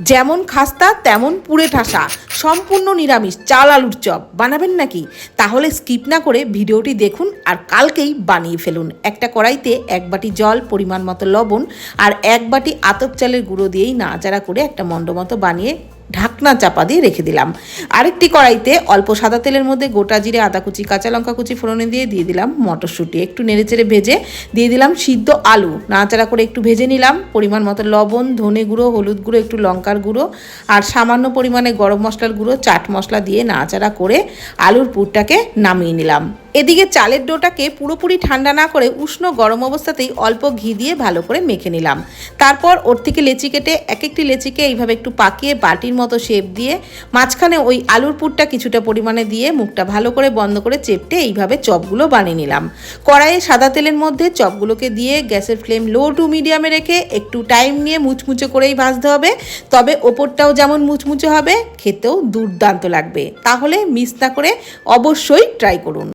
যেমন খাস্তা, তেমন পুড়ে ঠাসা। সম্পূর্ণ নিরামিষ, চাল আলুর চপ। বানাবেন নাকি? তাহলে স্কিপ না করে ভিডিওটি দেখুন আর কালকেই বানিয়ে ফেলুন। একটা কড়াইতে এক বাটি জল, পরিমাণ মতো লবণ আর এক বাটি আতপ চালের গুঁড়ো দিয়েই নাড়াচাড়া করে একটা মন্ড মতো বানিয়ে ঢাকনা চাপা দিয়ে রেখে দিলাম। আরেকটি কড়াইতে অল্প সাদা তেলের মধ্যে গোটা জিরে, আদা কুচি, কাঁচা লঙ্কা কুচি, ফোড়নে দিয়ে দিয়ে দিলাম মটরশুঁটি। একটু নেড়েচেড়ে ভেজে দিয়ে দিলাম সিদ্ধ আলু। নাড়াচাড়া করে একটু ভেজে নিলাম। পরিমাণ মতো লবণ, ধনে গুঁড়ো, হলুদ গুঁড়ো, একটু লঙ্কার গুঁড়ো আর সামান্য পরিমাণে গরম মশলার গুঁড়ো, চাট মশলা দিয়ে নাড়াচাড়া করে আলুর পুরটাকে নামিয়ে নিলাম। এদিকে চালের ডোটাকে পুরোপুরি ঠান্ডা না করে উষ্ণ গরম অবস্থাতেই অল্প ঘি দিয়ে ভালো করে মেখে নিলাম। তারপর ওর থেকে লেচি কেটে এক একটি লেচিকে এইভাবে একটু পাকিয়ে বাটির মতো শেপ দিয়ে মাঝখানে ওই আলুর পুরটা কিছুটা পরিমাণে দিয়ে মুখটা ভালো করে বন্ধ করে চেপটে এইভাবে চপগুলো বানিয়ে নিলাম। কড়াইয়ে সাদা তেলের মধ্যে চপগুলোকে দিয়ে গ্যাসের ফ্লেম লো টু মিডিয়ামে রেখে একটু টাইম নিয়ে মুচমুচে করেই ভাজতে হবে। তবে ওপরটাও যেমন মুচমুচে হবে, খেতেও দুর্দান্ত লাগবে। তাহলে মিস না করে অবশ্যই ট্রাই করুন।